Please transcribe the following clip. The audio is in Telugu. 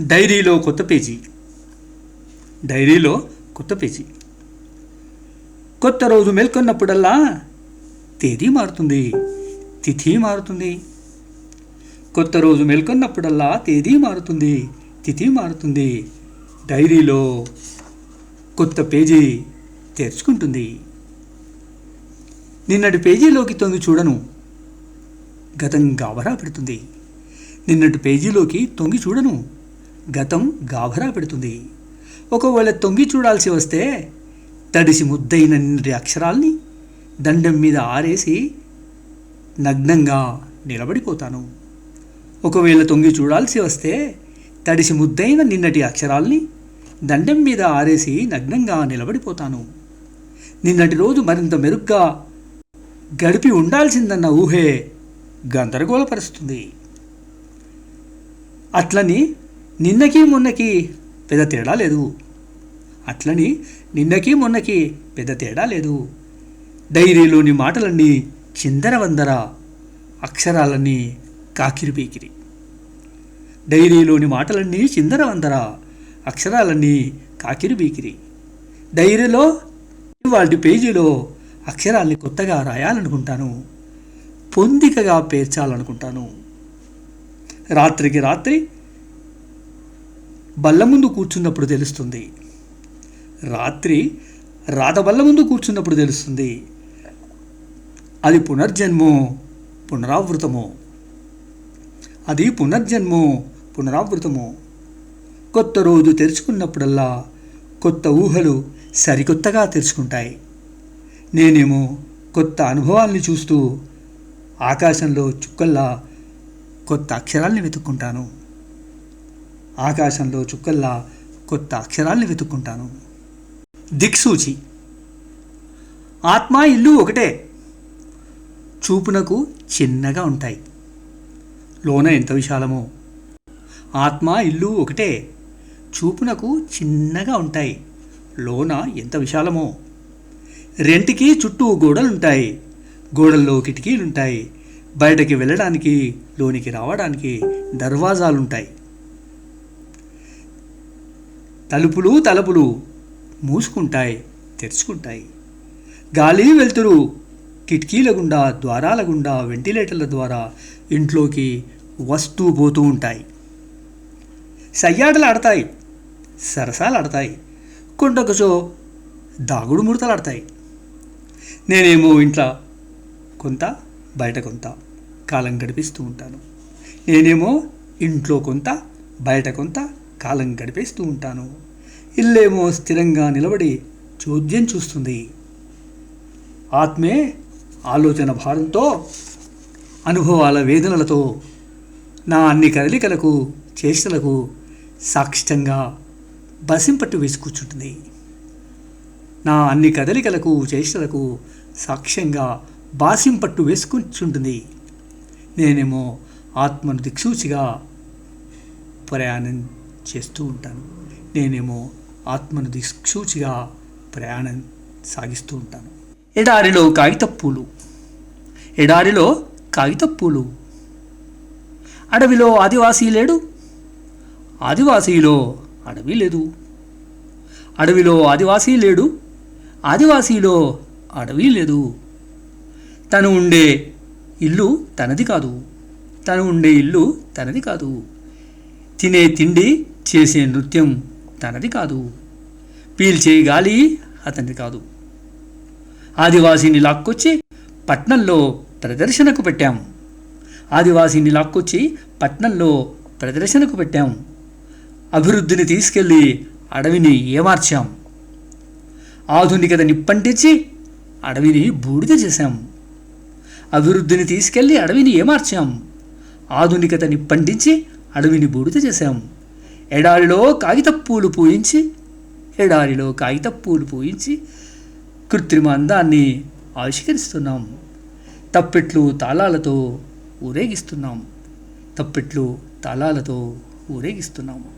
డైరీలో కొత్త పేజీ. డైరీలో కొత్త పేజీ. కొత్త రోజు మేల్కొన్నప్పుడల్లా తేదీ మారుతుంది తిథి మారుతుంది. కొత్త రోజు మేల్కొన్నప్పుడల్లా తేదీ మారుతుంది తిథి మారుతుంది. డైరీలో కొత్త పేజీ తెరుచుకుంటుంది. నిన్నటి పేజీలోకి తొంగి చూడను గతం గాబరా పెడుతుంది నిన్నటి పేజీలోకి తొంగి చూడను గతం గాభరా పెడుతుంది. ఒకవేళ తొంగి చూడాల్సి వస్తే తడిసి ముద్దైన నిన్నటి అక్షరాల్ని దండం మీద ఆరేసి నగ్నంగా నిలబడిపోతాను. ఒకవేళ తొంగి చూడాల్సి వస్తే తడిసి ముద్దైన నిన్నటి అక్షరాల్ని దండం మీద ఆరేసి నగ్నంగా నిలబడిపోతాను. నిన్నటి రోజు మరింత మెరుగ్గా గడిపి ఉండాల్సిందన్న ఊహే గందరగోళపరుస్తుంది. అట్లని నిన్నకి మొన్నకి పెద్ద తేడా లేదు. అట్లని నిన్నకి మొన్నకి పెద్ద తేడా లేదు. డైరీలోని మాటలన్నీ చిందరవందర అక్షరాలన్నీ కాకిరి పీకిరి డైరీలోని మాటలన్నీ చిందరవందర అక్షరాలన్నీ కాకిరి పీకిరి డైరీలో వాటి పేజీలో అక్షరాల్ని కొత్తగా రాయాలనుకుంటాను. పొందికగా పేర్చాలనుకుంటాను. రాత్రికి రాత్రి బల్ల ముందు కూర్చున్నప్పుడు తెలుస్తుంది. రాత్రి రాధ బల్ల ముందు కూర్చున్నప్పుడు తెలుస్తుంది. అది పునర్జన్మో పునరావృతమో. అది పునర్జన్మో పునరావృతమో. కొత్త రోజు తెరుచుకున్నప్పుడల్లా కొత్త ఊహలు సరికొత్తగా తెరుచుకుంటాయి. నేనేమో కొత్త అనుభవాల్ని చూస్తూ ఆకాశంలో చుక్కల్లా కొత్త అక్షరాల్ని వెతుక్కుంటాను. ఆకాశంలో చుక్కల్లా కొత్త అక్షరాల్ని వెతుక్కుంటాను. దిక్సూచి. ఆత్మ ఇల్లు ఒకటే. చూపునకు చిన్నగా ఉంటాయి. లోన ఎంత విశాలమో. ఆత్మ ఇల్లు ఒకటే. చూపునకు చిన్నగా ఉంటాయి. లోన ఎంత విశాలమో. రెంటికి చుట్టూ గోడలుంటాయి. గోడల్లో కిటికీలుంటాయి. బయటకి వెళ్ళడానికి లోనికి రావడానికి దర్వాజాలుంటాయి. తలుపులు తలుపులు మూసుకుంటాయి తెరుచుకుంటాయి. గాలి వెళ్తురు కిటికీల గుండా ద్వారాల గుండా వెంటిలేటర్ల ద్వారా ఇంట్లోకి వస్తూ పోతూ ఉంటాయి. సయ్యాటలు ఆడతాయి సరసాలు ఆడతాయి కొండొకచో దాగుడు ముడతలు ఆడతాయి. నేనేమో ఇంట్లో కొంత బయట కొంత కాలం గడిపిస్తూ ఉంటాను. నేనేమో ఇంట్లో కొంత బయట కొంత కాలం గడిపేస్తూ ఉంటాను. ఇల్లేమో స్థిరంగా నిలబడి చోద్యం చూస్తుంది. ఆత్మే ఆలోచన భారంతో అనుభవాల వేదనలతో నా అన్ని కదలికలకు చేష్టలకు సాక్షితంగా బసింపట్టు వేసి కూర్చుంటుంది. నా అన్ని కదలికలకు చేష్టలకు సాక్ష్యంగా బాసింపట్టు వేసుకుంటుంటుంది నేనేమో ఆత్మను దిక్సూచిగా ప్రయాణం చేస్తూ ఉంటాను. నేనేమో ఆత్మను దిక్సూచిగా ప్రయాణం సాగిస్తూ ఉంటాను. ఎడారిలో కాగితప్పూలు. ఎడారిలో కాగితప్పూలు. అడవిలో ఆదివాసీ లేడు. ఆదివాసీలో అడవి లేదు. అడవిలో ఆదివాసీ లేడు. ఆదివాసీలో అడవి లేదు. తను ఉండే ఇల్లు తనది కాదు. తను ఉండే ఇల్లు తనది కాదు. తినే తిండి చేసే నృత్యం తనది కాదు. పీల్చే గాలి అతనిది కాదు. ఆదివాసీని లాక్కొచ్చి పట్నంలో ప్రదర్శనకు పెట్టాం. ఆదివాసీని లాక్కొచ్చి పట్నంలో ప్రదర్శనకు పెట్టాం. అభివృద్ధిని తీసుకెళ్ళి అడవిని ఏమార్చాం. ఆధునికత నిప్పంటించి అడవిని బూడిద చేశాం. అభివృద్ధిని తీసుకెళ్ళి అడవిని ఏమార్చాం. ఆధునికతని పండించి అడవిని బూడిద చేశాం. ఎడారిలో కాగితప్పూలు పూయించి ఎడారిలో కాగితప్పూలు పూయించి కృత్రిమ అందాన్ని ఆవిష్కరిస్తున్నాం. తప్పెట్లు తాళాలతో ఊరేగిస్తున్నాం. తప్పెట్లు తాళాలతో ఊరేగిస్తున్నాము